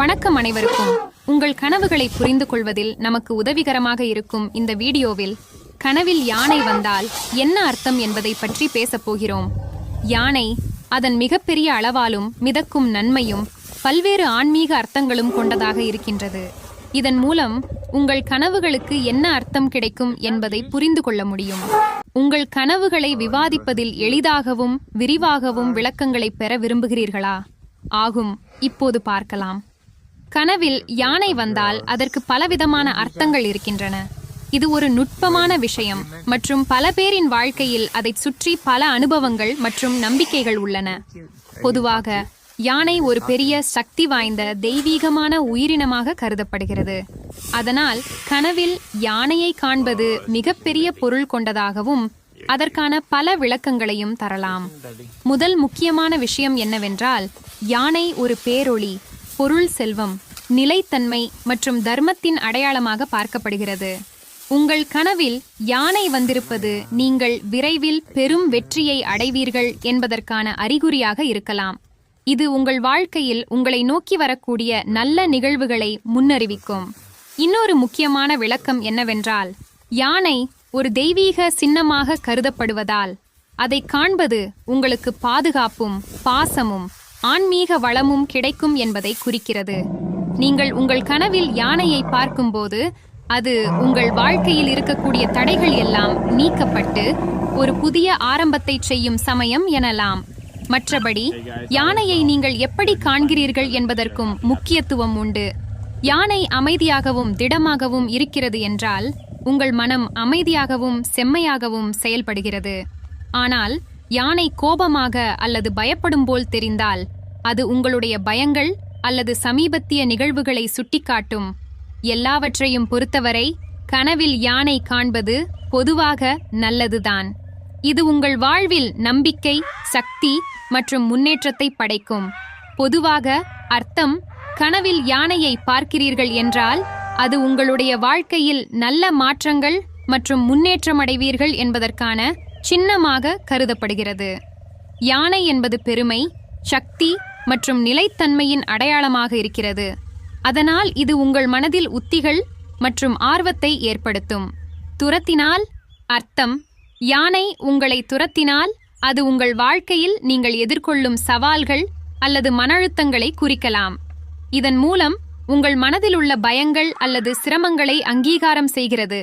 வணக்கம் அனைவருக்கும். உங்கள் கனவுகளை புரிந்து கொள்வதில் நமக்கு உதவிகரமாக இருக்கும் இந்த வீடியோவில் கனவில் யானை வந்தால் என்ன அர்த்தம் என்பதை பற்றி பேசப் போகிறோம். யானை அதன் மிகப்பெரிய அளவாலும் மிதக்கும் நன்மையும் பல்வேறு ஆன்மீக அர்த்தங்களும் கொண்டதாக இருக்கின்றது. இதன் மூலம் உங்கள் கனவுகளுக்கு என்ன அர்த்தம் கிடைக்கும் என்பதை புரிந்து கொள்ள முடியும். உங்கள் கனவுகளை விவாதிப்பதில் எளிதாகவும் விரிவாகவும் விளக்கங்களை பெற விரும்புகிறீர்களா? ஆகும். இப்போது பார்க்கலாம். கனவில் யானை வந்தால் அதற்கு பலவிதமான அர்த்தங்கள் இருக்கின்றன. இது ஒரு நுட்பமான விஷயம் மற்றும் பல பேரின் வாழ்க்கையில் அதைச் சுற்றி பல அனுபவங்கள் மற்றும் நம்பிக்கைகள் உள்ளன. பொதுவாக யானை ஒரு பெரிய சக்தி வாய்ந்த தெய்வீகமான உயிரினமாக கருதப்படுகிறது. அதனால் கனவில் யானையை காண்பது மிகப்பெரிய பொருள் கொண்டதாகவும் அதற்கான பல விளக்கங்களையும் தரலாம். முதல் முக்கியமான விஷயம் என்னவென்றால் யானை ஒரு பேரொளி பொருள் செல்வம் நிலைத்தன்மை மற்றும் தர்மத்தின் அடையாளமாக பார்க்கப்படுகிறது. உங்கள் கனவில் யானை வந்திருப்பது நீங்கள் விரைவில் பெரும் வெற்றியை அடைவீர்கள் என்பதற்கான அறிகுறியாக இருக்கலாம். இது உங்கள் வாழ்க்கையில் உங்களை நோக்கி வரக்கூடிய நல்ல நிகழ்வுகளை முன்னறிவிக்கும். இன்னொரு முக்கியமான விளக்கம் என்னவென்றால் யானை ஒரு தெய்வீக சின்னமாக கருதப்படுவதால் அதை காண்பது உங்களுக்கு பாதுகாப்பும் பாசமும் ஆன்மீக வளமும் கிடைக்கும் என்பதை குறிக்கிறது. நீங்கள் உங்கள் கனவில் யானையை பார்க்கும்போது அது உங்கள் வாழ்க்கையில் இருக்கக்கூடிய தடைகள் எல்லாம் நீக்கப்பட்டு ஒரு புதிய ஆரம்பத்தை செய்யும் சமயம் எனலாம். மற்றபடி யானையை நீங்கள் எப்படி காண்கிறீர்கள் என்பதற்கும் முக்கியத்துவம் உண்டு. யானை அமைதியாகவும் திடமாகவும் இருக்கிறது என்றால் உங்கள் மனம் அமைதியாகவும் செம்மையாகவும் செயல்படுகிறது. ஆனால் யானை கோபமாக அல்லது பயப்படும் போல் தெரிந்தால் அது உங்களுடைய பயங்கள் அல்லது சமீபத்திய நிகழ்வுகளை சுட்டிக்காட்டும். எல்லாவற்றையும் பொறுத்தவரை கனவில் யானை காண்பது பொதுவாக நல்லதுதான். இது உங்கள் வாழ்வில் நம்பிக்கை சக்தி மற்றும் முன்னேற்றத்தை படைக்கும். பொதுவாக அர்த்தம் கனவில் யானையை பார்க்கிறீர்கள் என்றால் அது உங்களுடைய வாழ்க்கையில் நல்ல மாற்றங்கள் மற்றும் முன்னேற்றம் அடைவீர்கள் என்பதற்கான சின்னமாக கருதப்படுகிறது. யானை என்பது பெருமை சக்தி மற்றும் நிலைத்தன்மையின் அடையாளமாக இருக்கிறது. அதனால் இது உங்கள் மனதில் உத்திகள் மற்றும் ஆர்வத்தை ஏற்படுத்தும். துரத்தினால் அர்த்தம். யானை உங்களை துரத்தினால் அது உங்கள் வாழ்க்கையில் நீங்கள் எதிர்கொள்ளும் சவால்கள் அல்லது மன அழுத்தங்களை குறிக்கலாம். இதன் மூலம் உங்கள் மனதில் உள்ள பயங்கள் அல்லது சிரமங்களை அங்கீகாரம் செய்கிறது.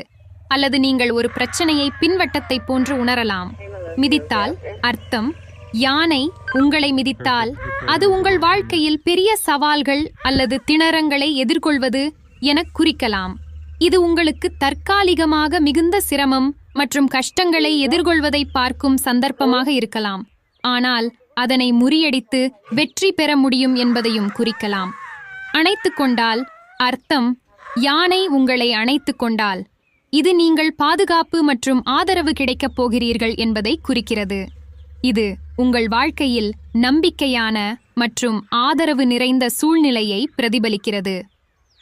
அல்லது நீங்கள் ஒரு பிரச்சனையை பின்வட்டத்தை போன்று உணரலாம். மிதித்தால் அர்த்தம். யானை உங்களை மிதித்தால் அது உங்கள் வாழ்க்கையில் பெரிய சவால்கள் அல்லது திணறங்களை எதிர்கொள்வது என குறிக்கலாம். இது உங்களுக்கு தற்காலிகமாக மிகுந்த சிரமம் மற்றும் கஷ்டங்களை எதிர்கொள்வதை பார்க்கும் சந்தர்ப்பமாக இருக்கலாம். ஆனால் அதனை முறியடித்து வெற்றி பெற முடியும் என்பதையும் குறிக்கலாம். அணைத்து கொண்டால் அர்த்தம் யானை உங்களை அணைத்து கொண்டால். இது நீங்கள் பாதுகாப்பு மற்றும் ஆதரவு கிடைக்கப் போகிறீர்கள் என்பதை குறிக்கிறது. இது உங்கள் வாழ்க்கையில் நம்பிக்கையான மற்றும் ஆதரவு நிறைந்த சூழ்நிலையை பிரதிபலிக்கிறது.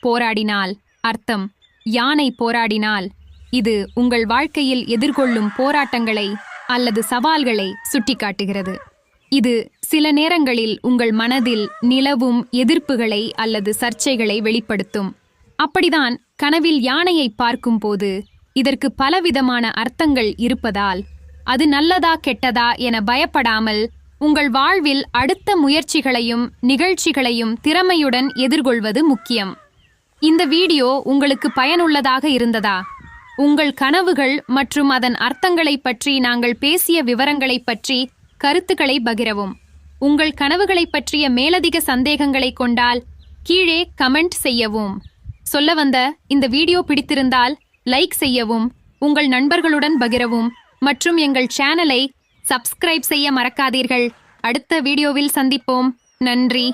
போராடினால் அர்த்தம். யானை போராடினால் இது உங்கள் வாழ்க்கையில் எதிர்கொள்ளும் போராட்டங்களை அல்லது சவால்களை சுட்டிக்காட்டுகிறது. இது சில நேரங்களில் உங்கள் மனதில் நிலவும் எதிர்ப்புகளை அல்லது சர்ச்சைகளை வெளிப்படுத்தும். அப்படிதான் கனவில் யானையை பார்க்கும்போது இதற்கு பலவிதமான அர்த்தங்கள் இருப்பதால் அது நல்லதா கெட்டதா என பயப்படாமல் உங்கள் வாழ்வில் அடுத்த முயற்சிகளையும் நிகழ்ச்சிகளையும் திறமையுடன் எதிர்கொள்வது முக்கியம். இந்த வீடியோ உங்களுக்கு பயனுள்ளதாக இருந்ததா? உங்கள் கனவுகள் மற்றும் அதன் அர்த்தங்களை பற்றி நாங்கள் பேசிய விவரங்களை பற்றி கருத்துக்களை பகிரவும். உங்கள் கனவுகளை பற்றிய மேலதிக சந்தேகங்களை கொண்டால் கீழே கமெண்ட் செய்யவும். சொல்ல வந்த இந்த வீடியோ பிடித்திருந்தால் லைக் செய்யவும் உங்கள் நண்பர்களுடன் பகிரவும். மற்றும் எங்கள் சேனலை சப்ஸ்கிரைப் செய்ய மறக்காதீர்கள். அடுத்த வீடியோவில் சந்திப்போம். நன்றி.